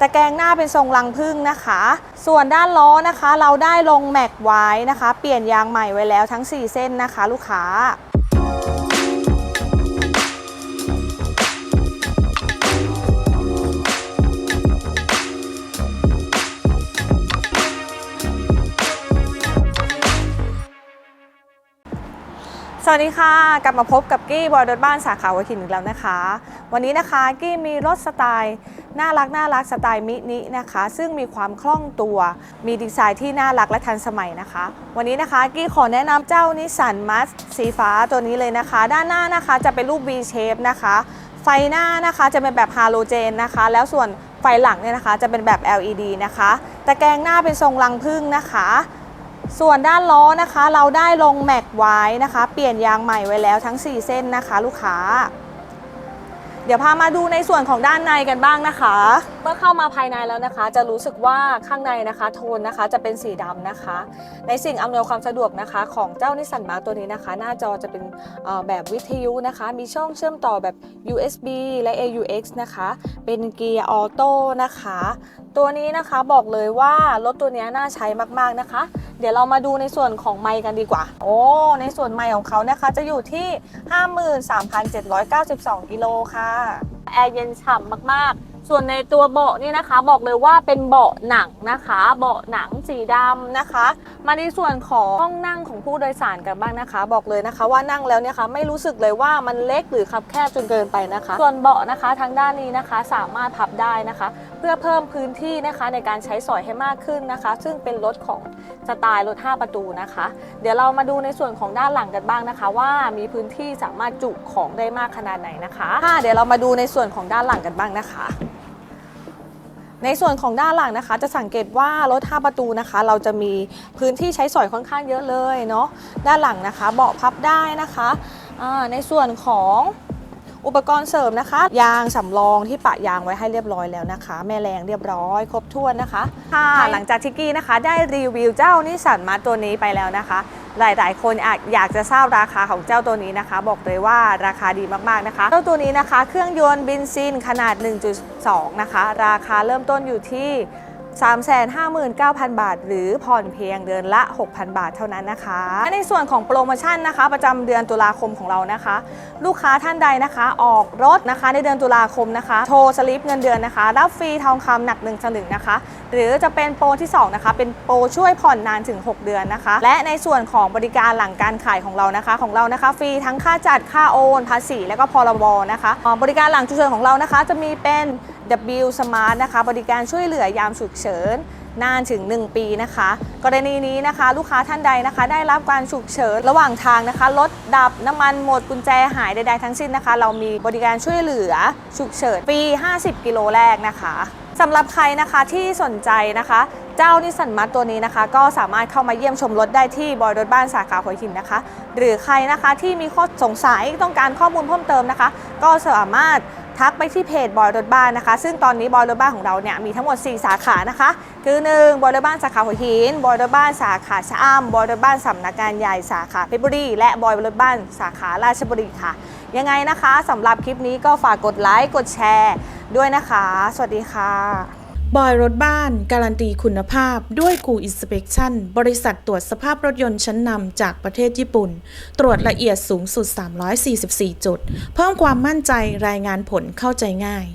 ตะแกรงหน้าเป็นทรงรังพึ่งนะคะ ส่วนด้านล้อนะคะ เราได้ลงแม็กไว้นะคะ เปลี่ยนยางใหม่ไว้แล้วทั้ง 4 เส้นนะคะ ลูกค้า สวัสดีค่ะ กลับมาพบกับกี้บอยรถบ้านสาขาหัวหินอีกแล้วนะคะ วันนี้นะคะกี้มีรถสไตล์ น่ารักน่ารักสไตล์มินินะคะ ซึ่งมีความคล่องตัว มีดีไซน์ที่น่ารักและทันสมัยนะคะ วันนี้นะคะกี้ขอแนะนำเจ้านิสสันมัสสีฟ้าตัวนี้เลยนะคะ ด้านหน้านะคะจะเป็นรูป V shape นะคะ ไฟหน้านะคะจะเป็นแบบฮาโลเจนนะคะ แล้วส่วนไฟหลังเนี่ยนะคะจะเป็นแบบ LED นะคะตะแกรงหน้าเป็นทรงรังผึ้งนะคะ ส่วนด้านล้อนะคะ เราได้ลงแม็กไว้นะคะ เปลี่ยนยางใหม่ไว้แล้วทั้ง 4 เส้นนะคะ ลูกค้า เดี๋ยวพามาดูในส่วนของด้านในกันบ้างนะคะ เมื่อเข้ามาภายในแล้วนะคะ จะรู้สึกว่าข้างในนะคะ โทนนะคะจะเป็นสีดำนะคะ ในสิ่งอำนวยความสะดวกนะคะ ของเจ้านิสสันมาร์ตัวนี้นะคะ หน้าจอจะเป็นแบบวิทยุนะคะ มีช่องเชื่อมต่อแบบ USB และ AUX นะคะ เป็นเกียร์ออโต้นะคะ ตัวนี้นะคะบอกเลยว่ารถตัวนี้น่าใช้มากๆนะคะ เดี๋ยวเรามาดูในส่วนของไมค์กันดีกว่า โอ้ ในส่วนไมค์ของเขานะคะจะอยู่ที่ 53,792 กิโลค่ะ แอร์เย็นฉ่ำมากๆ ส่วนในตัวเบาะนี่นะคะ บอกเลยว่าเป็นเบาะหนังนะคะ เบาะหนังสีดำนะคะ มาในส่วนของห้องนั่งของผู้โดยสารกันบ้างนะคะ บอกเลยนะคะว่านั่งแล้วเนี่ยค่ะไม่รู้สึกเลยว่ามันเล็กหรือคับแคบจนเกินไปนะคะ ส่วนเบาะนะคะทางด้านนี้นะคะสามารถพับได้นะคะ เพื่อเพิ่มพื้นที่นะคะในการใช้สอยให้มากขึ้นนะคะ ซึ่งเป็นรถของสไตล์รถ 5 ประตูนะคะ เดี๋ยวเรามาดูในส่วนของด้านหลังกันบ้างนะคะ ว่ามีพื้นที่สามารถจุของได้มากขนาดไหนนะคะค่ะเดี๋ยวเรามาดูในส่วนของด้านหลังกันบ้างนะคะในส่วนของด้านหลังนะคะ จะสังเกตว่ารถ5ประตูนะคะ เราจะมีพื้นที่ใช้สอยค่อนข้างเยอะเลยเนาะด้านหลังนะคะ เบาะพับได้นะคะในส่วนของ อุปกรณ์เสริมนะคะ ยางสำรองที่ปะยางไว้ให้เรียบร้อยแล้วนะคะ แม่แรงเรียบร้อย ครบถ้วนนะคะค่ะหลังจากที่กี้นะคะ ได้รีวิวเจ้านิสสันมาตัวนี้ไปแล้วนะคะหลาย ๆ คนอาจอยากจะทราบราคาของเจ้าตัวนี้นะคะ บอกเลยว่าราคาดีมาก ๆ นะคะ เจ้าตัวนี้นะคะ เครื่องยนต์เบนซินขนาด 1.2 นะคะ ราคาเริ่มต้นอยู่ที่ 359,000 บาท หรือผ่อนเพียงเดือนละ 6,000 บาทเท่านั้นนะคะและในส่วนของโปรโมชั่นนะคะ ประจำเดือนตุลาคมของเรานะคะ ลูกค้าท่านใดนะคะ ออกรถนะคะในเดือนตุลาคมนะคะโทรสลิปเงินเดือนนะคะ รับฟรีทองคำหนัก1สลึงนะคะ หรือจะเป็นโปรที่ 2 นะคะ เป็นโปรช่วยผ่อนนานถึง 6 เดือนนะคะ และในส่วนของบริการหลังการขายของเรานะคะ ของเรานะคะ ฟรีทั้งค่าจัดค่าโอน ภาษี และก็พรบนะคะ บริการหลังฉุกเฉินของเรานะคะ จะมีเป็น W Smart นะคะบริการช่วยเหลือยามฉุกเฉินนานถึง 1 ปีนะคะ กรณีนี้นะคะลูกค้าท่านใดนะคะ ได้รับการฉุกเฉินระหว่างทางนะคะรถดับน้ำมันหมดกุญแจหายใดๆทั้งสิ้นนะคะ เรามีบริการช่วยเหลือฉุกเฉินฟรี 50 กิโลแรกนะคะสำหรับใครนะคะที่สนใจนะคะ เจ้านิสสันมัตตัวนี้นะคะ ก็สามารถเข้ามาเยี่ยมชมรถได้ที่บอยรถบ้านสาขาหัวหินนะคะ หรือใครนะคะที่มีข้อสงสัยต้องการข้อมูลเพิ่มเติมนะคะ ก็สามารถ ทักไปที่เพจบอยรถบ้านนะคะ ซึ่งตอนนี้บอยรถบ้านของเราเนี่ยมีทั้งหมด 4 สาขานะคะ คือ1บอยรถบ้านสาขาหัวหินบอยรถบ้านสาขาชะอำบอยรถบ้านสำนักงานใหญ่สาขาเพชรบุรี และบอยรถบ้านสาขาราชบุรีค่ะ ยังไงนะคะสำหรับคลิปนี้ก็ฝากกดไลค์กดแชร์ด้วยนะคะ สวัสดีค่ะ บอยรถบ้านการันตีคุณภาพด้วยกูอินสเป t ชั่นบริษัทตรวจสภาพรถยนต์ชั้นนำจากประเทศญี่ปุ่น ตรวจละเอียดสูงสุด 344 จุด เพิ่มความมั่นใจรายงานผลเข้าใจง่าย